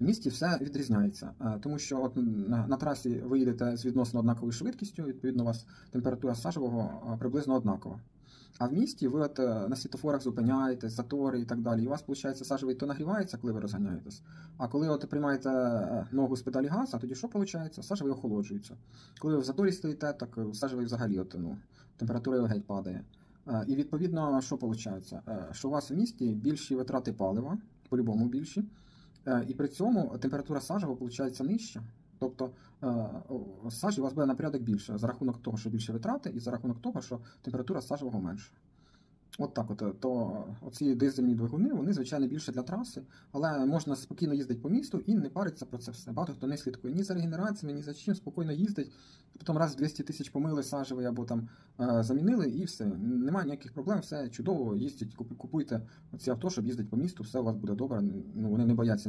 В місті все відрізняється, е, тому що от на, трасі ви їдете з відносно однаковою швидкістю, відповідно, у вас температура сажевого е, приблизно однакова. А в місті ви от е, на світофорах зупиняєтесь, затори і так далі. І у вас, виходить, сажевий то нагрівається, коли ви розганяєтесь. А коли от приймаєте ногу з педалі газу, тоді що виходить? Сажевий охолоджується. Коли ви в заторі стоїте, так сажевий взагалі от, ну, температура його геть падає. І відповідно, що виходить? Що у вас в місті більші витрати палива, по-любому більші, і при цьому температура сажева виходить нижча. Тобто е, сажі у вас буде на порядок більше за рахунок того, що більше витрати, і за рахунок того, що температура сажевого менша. От так от, е, то оці дизельні двигуни, вони, звичайно, більше для траси, але можна спокійно їздити по місту і не париться про це все. Багато хто не слідкує ні за регенераціями, ні за чим, спокійно їздить, потім раз в 200 тисяч помили сажевий або там е, замінили, і все. Немає ніяких проблем, все чудово, їздять, купуйте ці авто, щоб їздити по місту, все у вас буде добре. Ну, вони не бояться